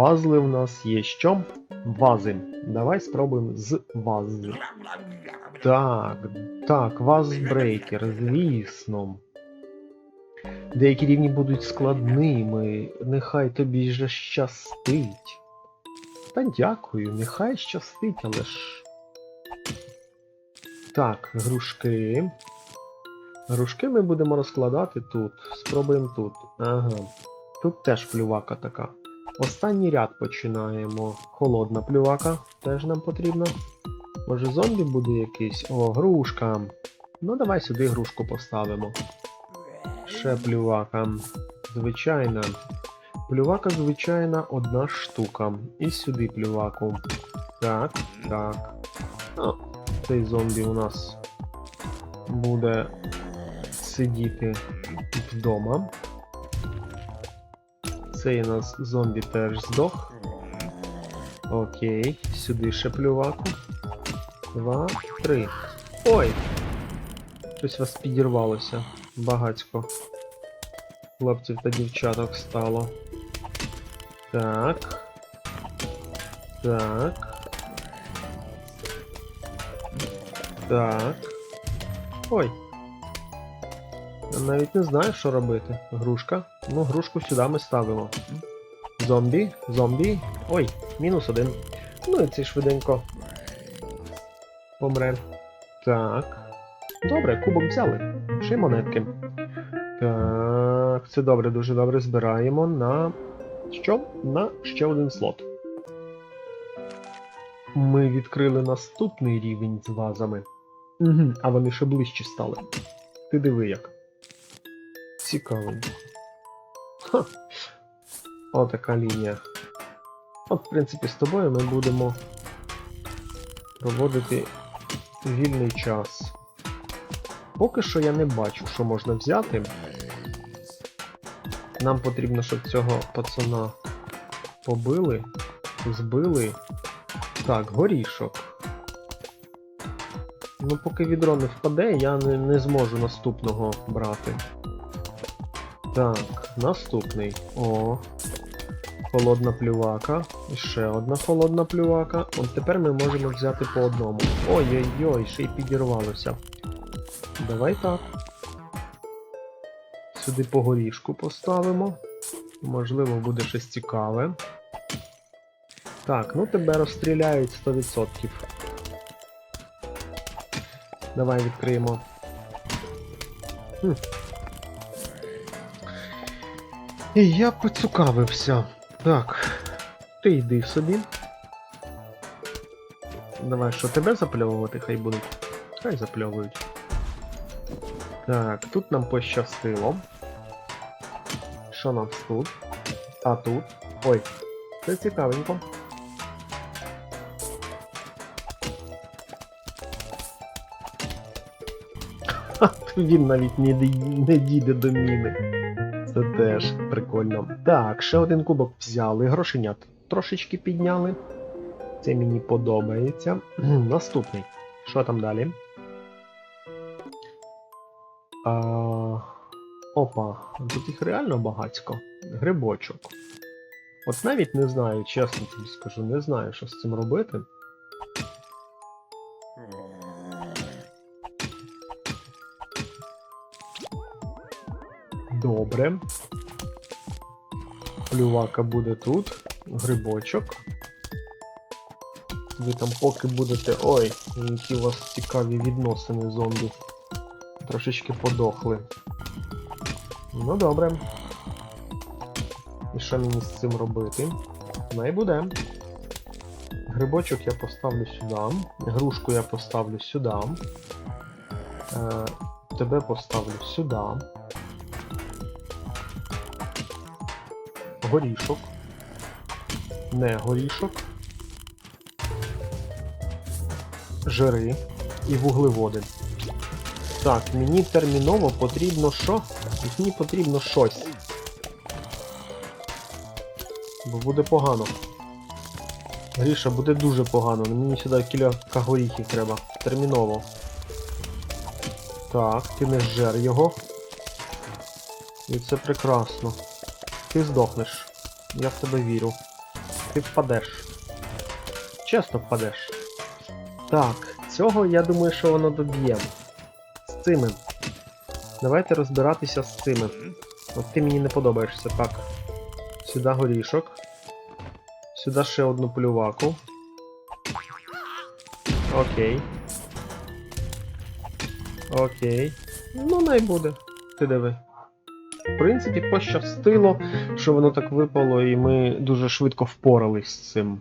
Пазли в нас є що? Вази. Давай спробуємо з вази. Так, так, вазбрейкер, звісно. Деякі рівні будуть складними. Нехай тобі же щастить. Та дякую, нехай щастить, але ж. Так, грушки. Грушки ми будемо розкладати тут. Спробуємо тут. Ага. Тут теж плювака така. Останній ряд починаємо. Холодна плювака теж нам потрібна. Може зомбі буде якийсь? О, грушка. Ну давай сюди грушку поставимо. Ще плювака. Звичайна. Плювака звичайна одна штука. І сюди плюваку. Так, так. О, цей зомбі у нас буде сидіти вдома. Цей у нас зомбі теж здох. Окей, сюди ще плюваку. Два, три. Ой! Щось вас підірвалося. Багацько. Хлопців та дівчаток стало. Так. Так. Так. Ой. Навіть не знаю, що робити. Грушка. Ну, грушку сюди ми ставимо. Зомбі, зомбі. Ой, мінус один. Ну і цей швиденько. Помре. Так. Добре, кубок взяли. Ще й монетки. Так, це добре, дуже добре. Збираємо на. Що? На ще один слот. Ми відкрили наступний рівень з вазами. Угу, а вони ще ближче стали. Ти диви як. Цікавенько. Ха. Отака лінія. От, в принципі, з тобою ми будемо проводити вільний час. Поки що я не бачу, що можна взяти. Нам потрібно, щоб цього пацана побили, збили. Так, горішок. Ну, поки відро не впаде, я не, не зможу наступного брати. Так, наступний. О. Холодна плювака. І ще одна холодна плювака. От тепер ми можемо взяти по одному. Ой-ой-ой, ще й підірвалося. Давай так. Сюди по горішку поставимо. Можливо, буде щось цікаве. Так, ну тебе розстріляють 100%. Давай відкриємо. Хм. І я поцікавився. Так. Ти йди собі. Давай, що тебе запльовувати, хай будуть. Хай запльовують. Так, тут нам пощастило. Що нам тут? А тут? Ой, це цікавенько. Він навіть не, не дійде до міни. Це теж прикольно. Так, ще один кубок взяли, грошенят трошечки підняли. Це мені подобається. Наступний. Що там далі? А... Опа, тут їх реально багацько. Грибочок. От навіть не знаю, чесно тобі скажу, не знаю, що з цим робити. Добре. Плювака буде тут. Грибочок. Ви там поки будете. Ой, які у вас цікаві відносини зомбі. Трошечки подохли. Ну добре. І що мені з цим робити? Най буде. Грибочок я поставлю сюди. Грушку я поставлю сюди. Е, тебе поставлю сюди. Горішок. Не горішок. Жири і вуглеводи. Так, мені терміново потрібно що? Мені потрібно щось. Бо буде погано. Гріша, буде дуже погано. Мені сюди кілька горіхів треба. Терміново. Так, ти не зжер його. І це прекрасно. Ти здохнеш. Я в тебе вірю. ти впадеш. Чесно впадеш. Так, цього я думаю, що воно доб'ємо. З цими. Давайте розбиратися з цими. От ти мені не подобаєшся, так. Сюди горішок. Сюди ще одну плюваку. Окей. Окей. Ну, най буде. Ти диви. Принципі, пощастило, що воно так випало, і ми дуже швидко впорались з цим.